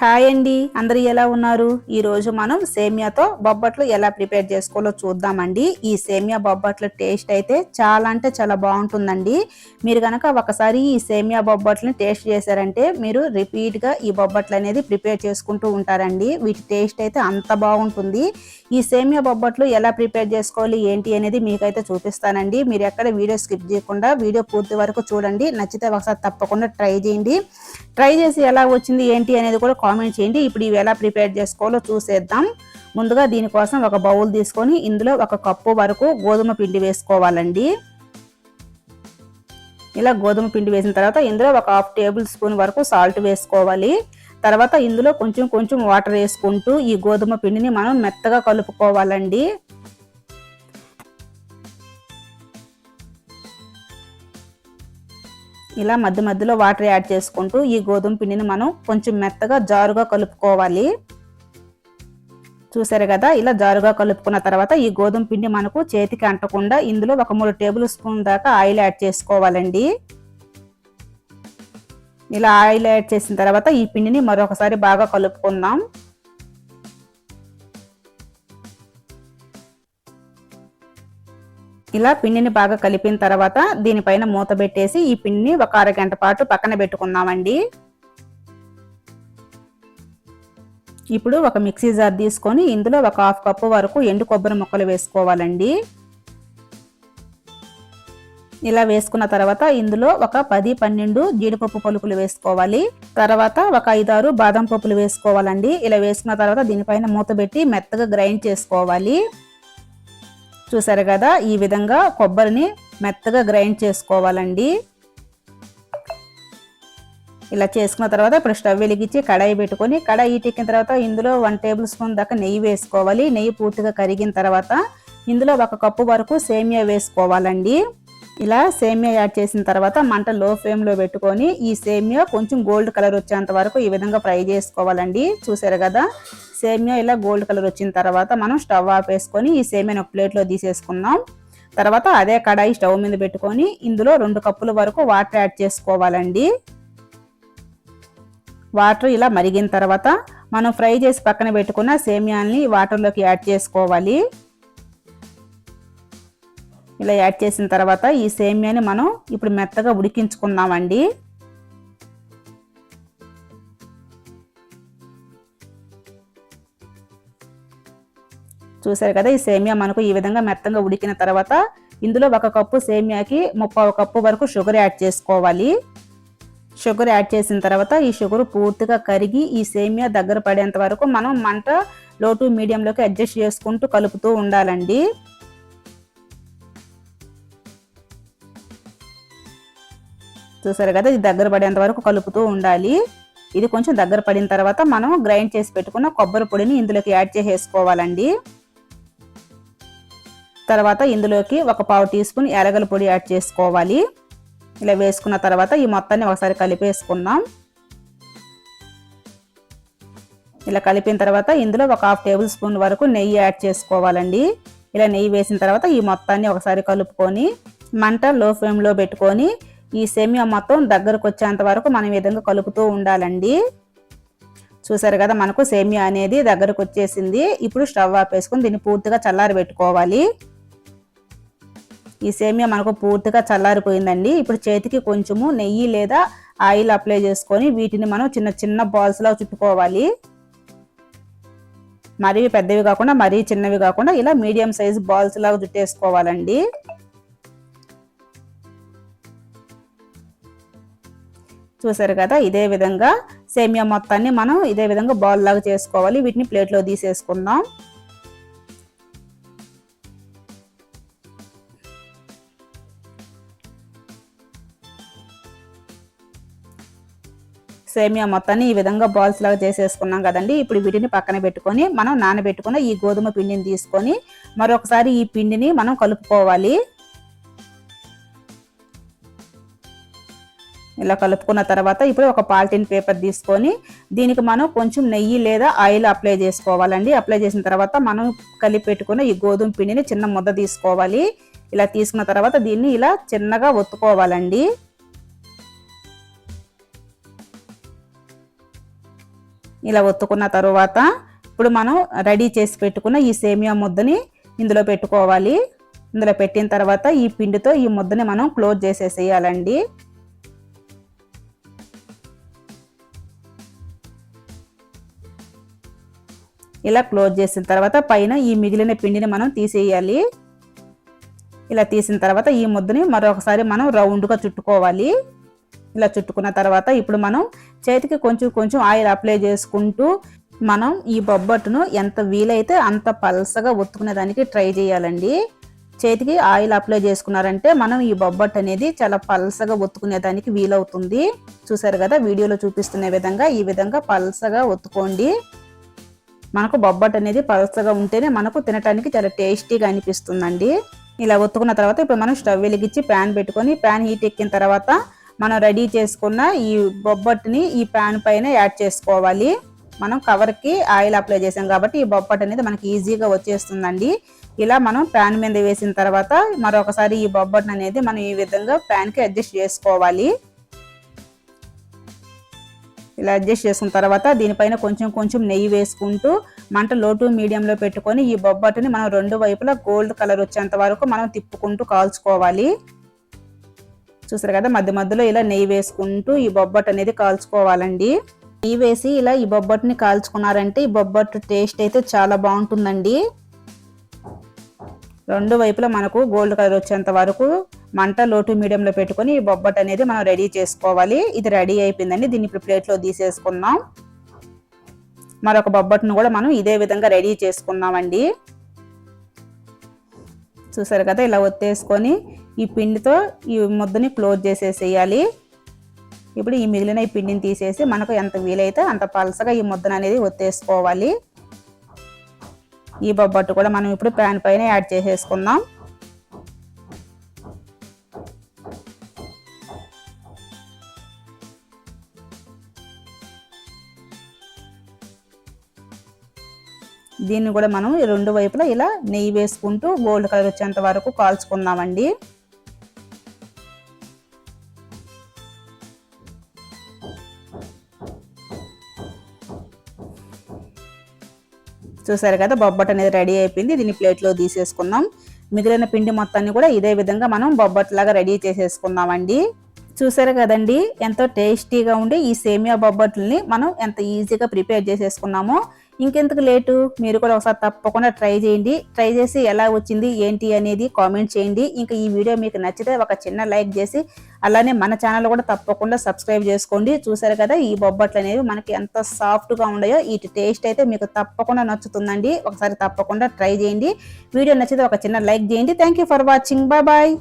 Hi అండి. అందరు ఎలా ఉన్నారు? ఈ రోజు మనం సేమియాతో బొబ్బట్లు ఎలా ప్రిపేర్ చేసుకోవాలో చూద్దామండి. ఈ సేమియా బొబ్బట్ల టేస్ట్ అయితే చాలా అంటే చాలా బాగుంటుందండి. మీరు కనుక ఒకసారి ఈ సేమియా బొబ్బట్లని టేస్ట్ చేశారంటే మీరు రిపీట్గా ఈ బొబ్బట్లు అనేది ప్రిపేర్ చేసుకుంటూ ఉంటారండి. వీటి టేస్ట్ అయితే అంత బాగుంటుంది. ఈ సేమియా బొబ్బట్లు ఎలా ప్రిపేర్ చేసుకోవాలి ఏంటి అనేది మీకైతే చూపిస్తానండి. మీరు ఎక్కడ వీడియో స్కిప్ చేయకుండా వీడియో పూర్తి వరకు చూడండి. నచ్చితే ఒకసారి తప్పకుండా ట్రై చేయండి. ట్రై చేసి ఎలా వచ్చింది ఏంటి అనేది కూడా కామెంట్ చేయండి. ఇప్పుడు ఇవి ఎలా ప్రిపేర్ చేసుకోవాలో చూసేద్దాం. ముందుగా దీనికోసం ఒక బౌల్ తీసుకొని ఇందులో ఒక కప్పు వరకు గోధుమ పిండి వేసుకోవాలండి. ఇలా గోధుమ పిండి వేసిన తర్వాత ఇందులో ఒక హాఫ్ టేబుల్ స్పూన్ వరకు సాల్ట్ వేసుకోవాలి. తర్వాత ఇందులో కొంచెం కొంచెం వాటర్ వేసుకుంటూ ఈ గోధుమ పిండిని మనం మెత్తగా కలుపుకోవాలండి. ఇలా మధ్య మధ్యలో వాటర్ యాడ్ చేసుకుంటూ ఈ గోధుమ పిండిని మనం కొంచెం మెత్తగా జారుగా కలుపుకోవాలి. చూసారు కదా? ఇలా జారుగా కలుపుకున్న తర్వాత ఈ గోధుమ పిండి మనకు చేతికి అంటకుండా ఇందులో ఒక మూడు టేబుల్ స్పూన్ దాకా ఆయిల్ యాడ్ చేసుకోవాలండి. ఇలా ఆయిల్ యాడ్ చేసిన తర్వాత ఈ పిండిని మరొకసారి బాగా కలుపుకుందాం. ఇలా పిండిని బాగా కలిపిన తర్వాత దీనిపైన మూత పెట్టేసి ఈ పిండిని ఒక అరగంట పాటు పక్కన పెట్టుకుందామండి. ఇప్పుడు ఒక మిక్సీ జార్ తీసుకొని ఇందులో ఒక హాఫ్ కప్పు వరకు ఎండు కొబ్బరి ముక్కలు వేసుకోవాలండి. ఇలా వేసుకున్న తర్వాత ఇందులో ఒక పది పన్నెండు జీడిపప్పు పలుకులు వేసుకోవాలి. తర్వాత ఒక ఐదారు బాదం పప్పులు వేసుకోవాలండి. ఇలా వేసుకున్న తర్వాత దీనిపైన మూత పెట్టి మెత్తగా గ్రైండ్ చేసుకోవాలి. చూసారు కదా ఈ విధంగా కొబ్బరిని మెత్తగా గ్రైండ్ చేసుకోవాలండి. ఇలా చేసుకున్న తర్వాత ఇప్పుడు స్టవ్ వెలిగించి కడాయి పెట్టుకొని కడాయి ఎక్కిన తర్వాత ఇందులో వన్ టేబుల్ స్పూన్ దాకా నెయ్యి వేసుకోవాలి. నెయ్యి పూర్తిగా కరిగిన తర్వాత ఇందులో ఒక కప్పు వరకు సేమియా వేసుకోవాలండి. ఇలా సేమియా యాడ్ చేసిన తర్వాత మంట లో ఫ్లేమ్లో పెట్టుకొని ఈ సేమియా కొంచెం గోల్డ్ కలర్ వచ్చేంత వరకు ఈ విధంగా ఫ్రై చేసుకోవాలండి. చూసారు కదా? సేమియా ఇలా గోల్డ్ కలర్ వచ్చిన తర్వాత మనం స్టవ్ ఆపేసుకొని ఈ సేమియాని ఒక ప్లేట్లో తీసేసుకుందాం తర్వాత అదే కడాయి స్టవ్ మీద పెట్టుకొని ఇందులో రెండు కప్పుల వరకు వాటర్ యాడ్ చేసుకోవాలండి. వాటర్ ఇలా మరిగిన తర్వాత మనం ఫ్రై చేసి పక్కన పెట్టుకున్న సేమియాల్ని వాటర్లోకి యాడ్ చేసుకోవాలి. ఇలా యాడ్ చేసిన తర్వాత ఈ సేమియాని మనం ఇప్పుడు మెత్తగా ఉడికించుకుందామండి. చూసారు కదా ఈ సేమియా మనకు ఈ విధంగా మెత్తగా ఉడికిన తర్వాత ఇందులో ఒక కప్పు సేమియాకి ముప్పై కప్పు వరకు షుగర్ యాడ్ చేసుకోవాలి. షుగర్ యాడ్ చేసిన తర్వాత ఈ షుగర్ పూర్తిగా కరిగి ఈ సేమియా దగ్గర పడేంత వరకు మనం మంట లో టు మీడియంలోకి అడ్జస్ట్ చేసుకుంటూ కలుపుతూ ఉండాలండి. చూసారు కదా ఇది దగ్గర పడేంత వరకు కలుపుతూ ఉండాలి. ఇది కొంచెం దగ్గర పడిన తర్వాత మనం గ్రైండ్ చేసి పెట్టుకున్న కొబ్బరి పొడిని ఇందులోకి యాడ్ చేసేసుకోవాలండి. తర్వాత ఇందులోకి ఒక పావు టీ స్పూన్ ఎరగల పొడి యాడ్ చేసుకోవాలి. ఇలా వేసుకున్న తర్వాత ఈ మొత్తాన్ని ఒకసారి కలిపేసుకుందాం. ఇలా కలిపిన తర్వాత ఇందులో ఒక హాఫ్ టేబుల్ స్పూన్ వరకు నెయ్యి యాడ్ చేసుకోవాలండి. ఇలా నెయ్యి వేసిన తర్వాత ఈ మొత్తాన్ని ఒకసారి కలుపుకొని మంట లో ఫ్లేమ్లో పెట్టుకొని ఈ సేమియా మొత్తం దగ్గరకు వచ్చేంత వరకు మనం ఈ విధంగా కలుపుతూ ఉండాలండి. చూసారు కదా మనకు సేమియా అనేది దగ్గరకు వచ్చేసింది. ఇప్పుడు స్టవ్ ఆపేసుకొని దీన్ని పూర్తిగా చల్లారి పెట్టుకోవాలి. ఈ సేమియా మనకు పూర్తిగా చల్లారిపోయిందండి. ఇప్పుడు చేతికి కొంచెము నెయ్యి లేదా ఆయిల్ అప్లై చేసుకొని వీటిని మనం చిన్న చిన్న బాల్స్లా చుట్టుకోవాలి. మరీ పెద్దవి కాకుండా మరీ చిన్నవి కాకుండా ఇలా మీడియం సైజ్ బాల్స్ లాగా చుట్టేసుకోవాలండి. చూసారు కదా ఇదే విధంగా సేమియా మొత్తాన్ని మనం ఇదే విధంగా బౌల్ లాగా చేసుకోవాలి. వీటిని ప్లేట్లో తీసేసుకుందాం. సేమియా మొత్తాన్ని ఈ విధంగా బాల్స్ లాగా చేసేసుకున్నాం కదండి. ఇప్పుడు వీటిని పక్కన పెట్టుకొని మనం నానబెట్టుకున్న ఈ గోధుమ పిండిని తీసుకొని మరొకసారి ఈ పిండిని మనం కలుపుకోవాలి. ఇలా కలుపుకున్న తర్వాత ఇప్పుడు ఒక పాలిథిన్ పేపర్ తీసుకొని దీనికి మనం కొంచెం నెయ్యి లేదా ఆయిల్ అప్లై చేసుకోవాలండి. అప్లై చేసిన తర్వాత మనం కలిపి పెట్టుకున్న ఈ గోధుమ పిండిని చిన్న ముద్ద తీసుకోవాలి. ఇలా తీసుకున్న తర్వాత దీన్ని ఇలా చిన్నగా ఒత్తుకోవాలండి. ఇలా ఒత్తుకున్న తర్వాత ఇప్పుడు మనం రెడీ చేసి పెట్టుకున్న ఈ సేమియా ముద్దని ఇందులో పెట్టుకోవాలి. ఇందులో పెట్టిన తర్వాత ఈ పిండితో ఈ ముద్దని మనం క్లోజ్ చేసేసేయాలండి. ఇలా క్లోజ్ చేసిన తర్వాత పైన ఈ మిగిలిన పిండిని మనం తీసేయాలి. ఇలా తీసిన తర్వాత ఈ ముద్దని మరొకసారి మనం రౌండ్గా చుట్టుకోవాలి. ఇలా చుట్టుకున్న తర్వాత ఇప్పుడు మనం చేతికి కొంచెం కొంచెం ఆయిల్ అప్లై చేసుకుంటూ మనం ఈ బొబ్బట్టును ఎంత వీలైతే అంత పల్సగా ఒత్తుకునే దానికి ట్రై చేయాలండి. చేతికి ఆయిల్ అప్లై చేసుకున్నారంటే మనం ఈ బొబ్బట్టు అనేది చాలా పల్సగా ఒత్తుకునే దానికి వీలవుతుంది. చూసారు కదా వీడియోలో చూపిస్తున్న విధంగా ఈ విధంగా పల్సగా ఒత్తుకోండి. మనకు బొబ్బట్ అనేది పల్సగా ఉంటేనే మనకు తినటానికి చాలా టేస్టీగా అనిపిస్తుందండి. ఇలా ఒత్తుకున్న తర్వాత ఇప్పుడు మనం స్టవ్ వెలిగించి ప్యాన్ పెట్టుకొని ప్యాన్ హీట్ ఎక్కిన తర్వాత మనం రెడీ చేసుకున్న ఈ బొబ్బట్ని ఈ ప్యాన్ పైన యాడ్ చేసుకోవాలి. మనం కవర్కి ఆయిల్ అప్లై చేసాం కాబట్టి ఈ బొబ్బట్ అనేది మనకి ఈజీగా వచ్చేస్తుందండి. ఇలా మనం ప్యాన్ మీద వేసిన తర్వాత మరొకసారి ఈ బొబ్బట్ అనేది మనం ఈ విధంగా ప్యాన్కి అడ్జస్ట్ చేసుకోవాలి. ఇలా అడ్జస్ట్ చేసుకున్న తర్వాత దీనిపైన కొంచెం కొంచెం నెయ్యి వేసుకుంటూ మంట లోటు మీడియంలో పెట్టుకొని ఈ బొబ్బట్టుని మనం రెండు వైపులా గోల్డ్ కలర్ వచ్చేంత వరకు మనం తిప్పుకుంటూ కాల్చుకోవాలి. చూసారు కదా మధ్య మధ్యలో ఇలా నెయ్యి వేసుకుంటూ ఈ బొబ్బట్టు అనేది కాల్చుకోవాలండి. నెయ్యి వేసి ఇలా ఈ బొబ్బట్టుని కాల్చుకున్నారంటే ఈ బొబ్బట్టు టేస్ట్ అయితే చాలా బాగుంటుందండి. రెండు వైపులా మనకు గోల్డ్ కలర్ వచ్చేంత వరకు మంట లోటు మీడియంలో పెట్టుకొని ఈ బొబ్బట్ అనేది మనం రెడీ చేసుకోవాలి. ఇది రెడీ అయిపోయిందండి. దీన్ని ఇప్పుడు ప్లేట్లో తీసేసుకుందాం. మరొక బొబ్బట్ను కూడా మనం ఇదే విధంగా రెడీ చేసుకున్నామండి చూసారు కదా ఇలా ఒత్తేసుకొని ఈ పిండితో ఈ ముద్దని క్లోజ్ చేసేసేయాలి. ఇప్పుడు ఈ మిగిలిన ఈ పిండిని తీసేసి మనకు ఎంత వీలైతే అంత పలసగా ఈ ముద్దను అనేది ఒత్తేసుకోవాలి. ఈ బొబ్బట్టు కూడా మనం ఇప్పుడు ప్యాన్ పైన యాడ్ చేసేసుకుందాం. దీన్ని కూడా మనం రెండు వైపులా ఇలా నెయ్యి వేసుకుంటూ గోల్డ్ కలర్ వచ్చేంత వరకు కాల్చుకుందామండి. చూసారు కదా బొబ్బట్ అనేది రెడీ అయిపోయింది. దీన్ని ప్లేట్లో తీసేసుకుందాం. మిగిలిన పిండి మొత్తాన్ని కూడా ఇదే విధంగా మనం బొబ్బట్లాగా రెడీ చేసేసుకుందామండి. చూసారు కదండి ఎంతో టేస్టీగా ఉండే ఈ సేమియా బొబ్బట్లని మనం ఎంత ఈజీగా ప్రిపేర్ చేసేసుకున్నామో ఇంకెందుకు లేటు? మీరు కూడా ఒకసారి తప్పకుండా ట్రై చేయండి. ట్రై చేసి ఎలా వచ్చింది ఏంటి అనేది కామెంట్ చేయండి. ఇంకా ఈ వీడియో మీకు నచ్చితే ఒక చిన్న లైక్ చేసి అలానే మన ఛానల్ కూడా తప్పకుండా సబ్స్క్రైబ్ చేసుకోండి. చూసారు కదా ఈ బొబ్బట్లు అనేవి మనకి ఎంత సాఫ్ట్గా ఉన్నాయో వీటి టేస్ట్ అయితే మీకు తప్పకుండా నచ్చుతుందండి. ఒకసారి తప్పకుండా ట్రై చేయండి. వీడియో నచ్చితే ఒక చిన్న లైక్ చేయండి. Thank for watching bye bye